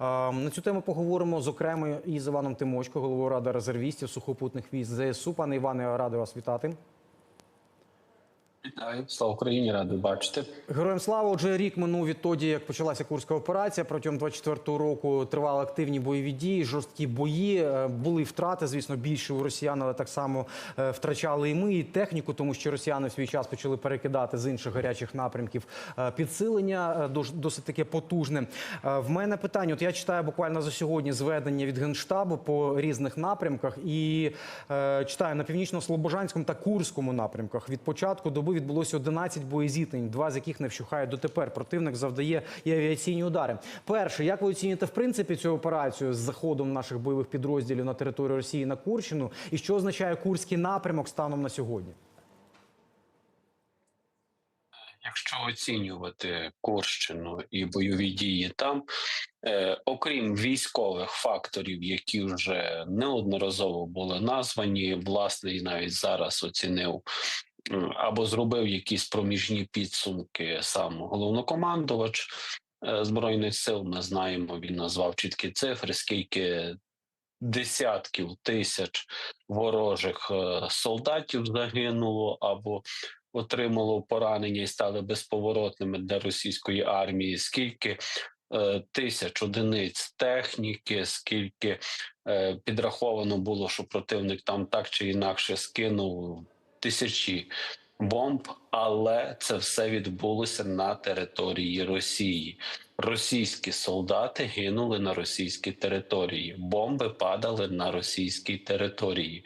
На цю тему поговоримо зокрема і з Іваном Тимочко, головою ради резервістів сухопутних військ ЗСУ. Пане Іване, радий вас вітати. Вітаю, слава Україні, радий бачити. Героям слава. Отже, рік минув відтоді, як почалася курська операція. Протягом 24-го року тривали активні бойові дії, жорсткі бої. Е, Були втрати, звісно, більше у росіян, але так само е, втрачали і ми і техніку, тому що росіяни в свій час почали перекидати з інших гарячих напрямків е, підсилення досить таке потужне. В мене питання: от я читаю буквально за сьогодні зведення від генштабу по різних напрямках і читаю на північно-слобожанському та курському напрямках. Від початку доби відбулося 11 боєзіткнень, два з яких не вщухають дотепер. Противник завдає і авіаційні удари. Перше, як ви оцінюєте в принципі цю операцію з заходом наших бойових підрозділів на територію Росії на Курщину, і що означає курський напрямок станом на сьогодні? Якщо оцінювати Курщину і бойові дії там, е, окрім військових факторів, які вже неодноразово були названі, власне, і навіть зараз оцінив або зробив якісь проміжні підсумки сам головнокомандувач е, збройних сил. Ми знаємо, він назвав чіткі цифри, скільки десятків тисяч ворожих е, солдатів загинуло або отримало поранення і стали безповоротними для російської армії, скільки е, тисяч одиниць техніки, скільки е, підраховано було, що противник там так чи інакше скинув тисячі бомб, але це все відбулося на території Росії. Російські солдати гинули на російській території, бомби падали на російській території.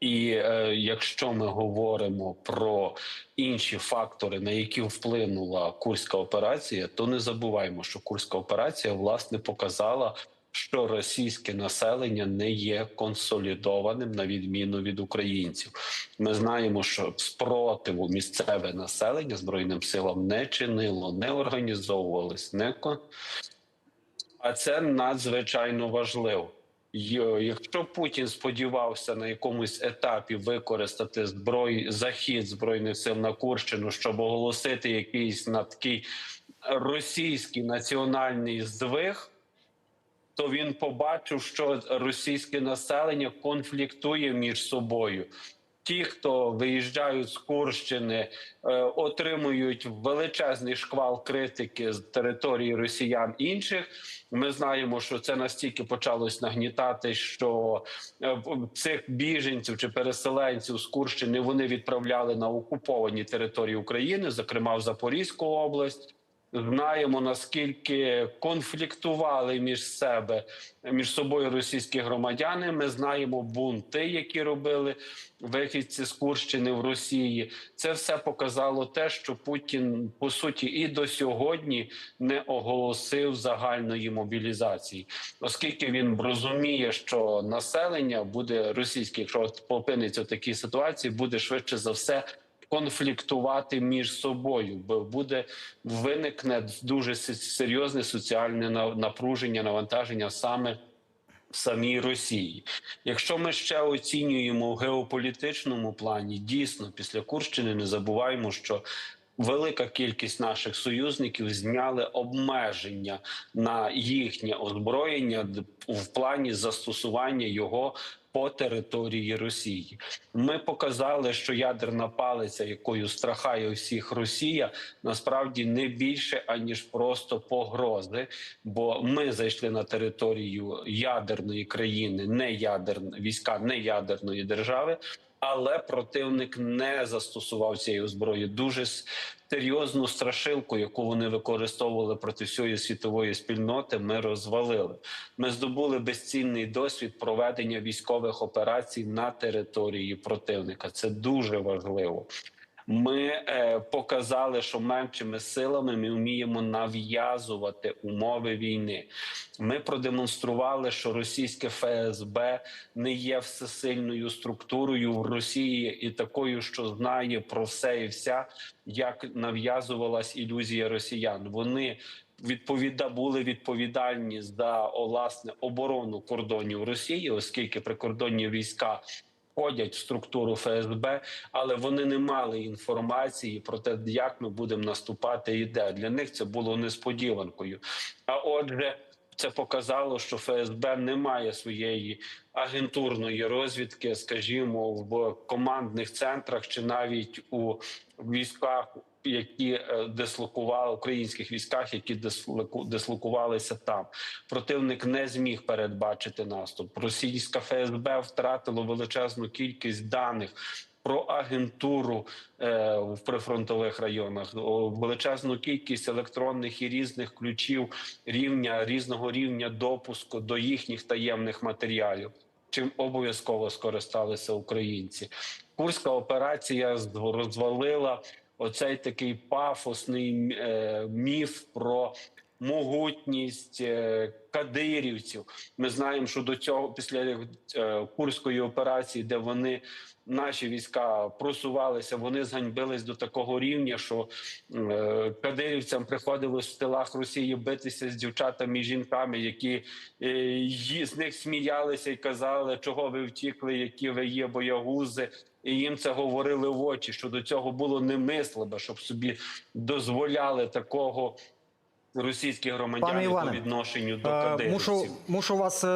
І е, якщо ми говоримо про інші фактори, на які вплинула курська операція, то не забуваємо, що курська операція власне показала, що російське населення не є консолідованим на відміну від українців. Ми знаємо, що спротиву місцеве населення збройним силам не чинило, не організовувалось, не кон... а це надзвичайно важливо. Якщо Путін сподівався на якомусь етапі використати зброй захід збройних сил на Курщину, щоб оголосити якийсь на такий російський національний здвиг, то він побачив, що російське населення конфліктує між собою. Ті, хто виїжджають з Курщини, е, отримують величезний шквал критики з території росіян інших. Ми знаємо, що це настільки почалось нагнітати, що е, цих біженців чи переселенців з Курщини вони відправляли на окуповані території України, зокрема в Запорізьку область. Знаємо наскільки конфліктували між себе між собою російські громадяни. Ми знаємо бунти, які робили вихідці з Курщини в Росії. Це все показало те, що Путін по суті і до сьогодні не оголосив загальної мобілізації, оскільки він розуміє, що населення буде російське, якщо опиниться в такій ситуації, буде швидше за все конфліктувати між собою, бо буде виникне дуже серйозне соціальне на- напруження, навантаження саме в самій Росії. Якщо ми ще оцінюємо в геополітичному плані, дійсно після Курщини не забуваємо, що велика кількість наших союзників зняли обмеження на їхнє озброєння в плані застосування його. По території Росії ми показали, що ядерна палиця, якою страхає всіх Росія, насправді не більше аніж просто погрози. Бо ми зайшли на територію ядерної країни, не ядерна війська не ядерної держави. Але противник не застосував цієї зброї. Дуже серйозну страшилку, яку вони використовували проти всієї світової спільноти. Ми розвалили. Ми здобули безцінний досвід проведення військових операцій на території противника. Це дуже важливо. Ми е, показали, що меншими силами ми вміємо нав'язувати умови війни. Ми продемонстрували, що російське ФСБ не є всесильною структурою в Росії і такою, що знає про все і вся, як нав'язувалась ілюзія росіян. Вони відповіда були відповідальні за власне оборону кордонів Росії, оскільки прикордонні війська входять в структуру ФСБ, але вони не мали інформації про те, як ми будемо наступати і де. Для них це було несподіванкою. А отже, це показало, що ФСБ не має своєї агентурної розвідки, скажімо, в командних центрах чи навіть у військах, які е, дислокували українських військах, які дислоку- дислокувалися там. Противник не зміг передбачити наступ. Російська ФСБ втратило величезну кількість даних. Про агентуру е, в прифронтових районах величезну кількість електронних і різних ключів рівня різного рівня допуску до їхніх таємних матеріалів. Чим обов'язково скористалися українці. Курська операція розвалила оцей такий пафосний е, міф про могутність е, кадирівців. Ми знаємо, що до цього після е, курської операції, де вони наші війська просувалися, вони зганьбились до такого рівня, що е, кадирівцям приходилось в тилах Росії битися з дівчатами і жінками, які з них сміялися і казали, чого ви втікли, які ви є боягузи. І їм це говорили в очі, що до цього було немислимо, щоб собі дозволяли такого російські громадяни Пане Іване, по відношенню до Е, кадирівців. Мушу, мушу вас е,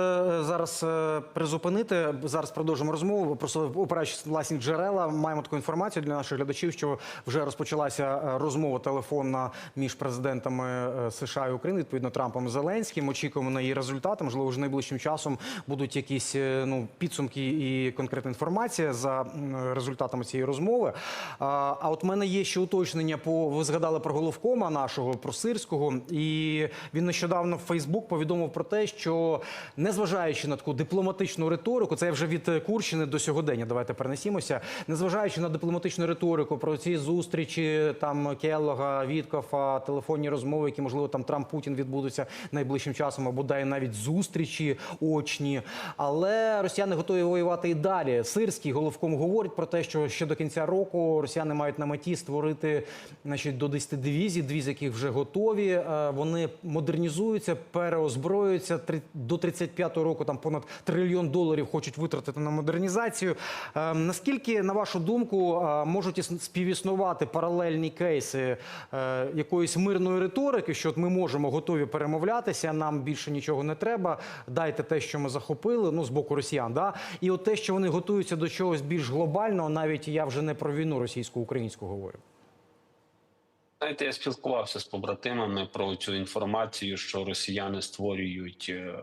зараз е, призупинити. Зараз продовжимо розмову. Просто опираючись власні джерела, маємо таку інформацію для наших глядачів, що вже розпочалася розмова телефонна між президентами США і України, відповідно Трампом і Зеленським. Очікуємо на її результати. Можливо, вже найближчим часом будуть якісь ну підсумки і конкретна інформація за результатами цієї розмови. А, от мене є ще уточнення по ви згадали про головкома нашого про сирського, і він нещодавно в Фейсбук повідомив про те, що незважаючи на таку дипломатичну риторику, це вже від Курщини до сьогодення. Давайте перенесімося. Незважаючи на дипломатичну риторику про ці зустрічі там Келлога, Віткофа, телефонні розмови, які можливо там Трамп Путін відбудуться найближчим часом, або дай навіть зустрічі очні. Але росіяни готові воювати і далі. Сирський головком говорить про те, що ще до кінця року росіяни мають на меті створити значить, до 10 дивізій, дві з яких вже готові. Е, Вони модернізуються, переозброюються. До 35-го року там понад трильйон доларів хочуть витратити на модернізацію. Е, Наскільки, на вашу думку, е, можуть іс- співіснувати паралельні кейси якоїсь мирної риторики, що от ми можемо готові перемовлятися, нам більше нічого не треба. Дайте те, що ми захопили, ну з боку росіян, да і от те, що вони готуються до чогось більш глобального, навіть я вже не про війну російсько-українську говорю. Знаєте, я спілкувався з побратимами про цю інформацію, що росіяни створюють е,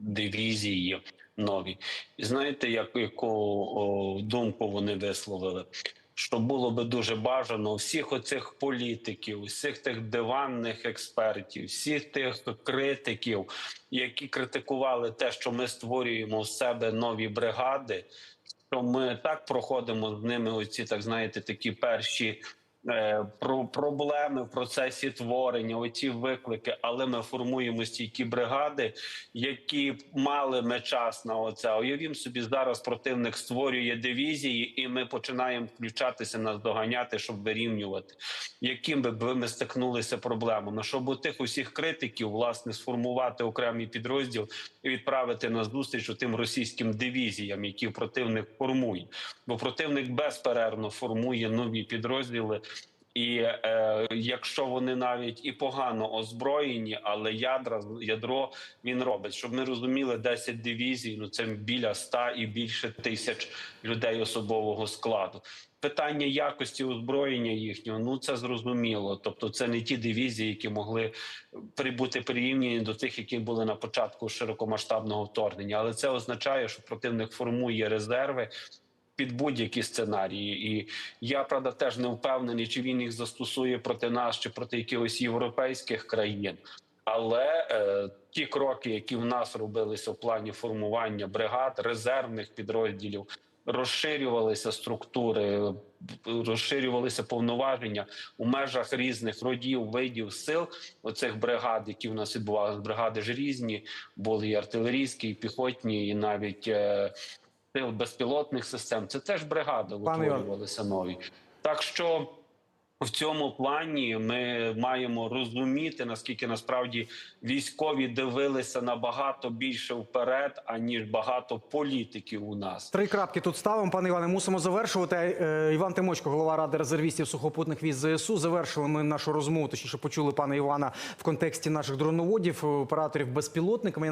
дивізії нові. І знаєте, як, яку думку вони висловили? Що було би дуже бажано всіх оцих політиків, всіх тих диванних експертів, всіх тих критиків, які критикували те, що ми створюємо в себе нові бригади, що ми так проходимо з ними оці, так знаєте, такі перші про проблеми в процесі творення, оці виклики, але ми формуємо стійкі бригади, які мали ми час на оце. Уявім собі, зараз противник створює дивізії, і ми починаємо включатися наздоганяти, щоб вирівнювати. Яким би ми стикнулися проблемами, щоб у тих усіх критиків власне сформувати окремий підрозділ і відправити на зустріч у тим російським дивізіям, які противник формує, бо противник безперервно формує нові підрозділи. І е, якщо вони навіть і погано озброєні, але ядра ядро він робить, щоб ми розуміли, 10 дивізій, ну це біля 100 і більше тисяч людей особового складу. Питання якості озброєння їхнього ну це зрозуміло. Тобто, це не ті дивізії, які могли прибути порівняні до тих, які були на початку широкомасштабного вторгнення. Але це означає, що противник формує резерви під будь-які сценарії, і я правда теж не впевнений, чи він їх застосує проти нас чи проти якихось європейських країн. Але е, ті кроки, які в нас робилися в плані формування бригад, резервних підрозділів, розширювалися структури, розширювалися повноваження у межах різних родів, видів сил. Оцих бригад, які в нас відбувалися, бригади ж різні, були і артилерійські, і піхотні, і навіть е, безпілотних систем. Це теж бригади Пане утворювалися нові. Так що В цьому плані ми маємо розуміти, наскільки насправді військові дивилися набагато більше вперед, аніж багато політиків у нас. Три крапки тут ставимо, пане Іване. Мусимо завершувати. Е, Іван Тимочко, голова ради резервістів сухопутних військ ЗСУ. Завершили ми нашу розмову. Точніше почули пана Івана в контексті наших дроноводів, операторів безпілотниками.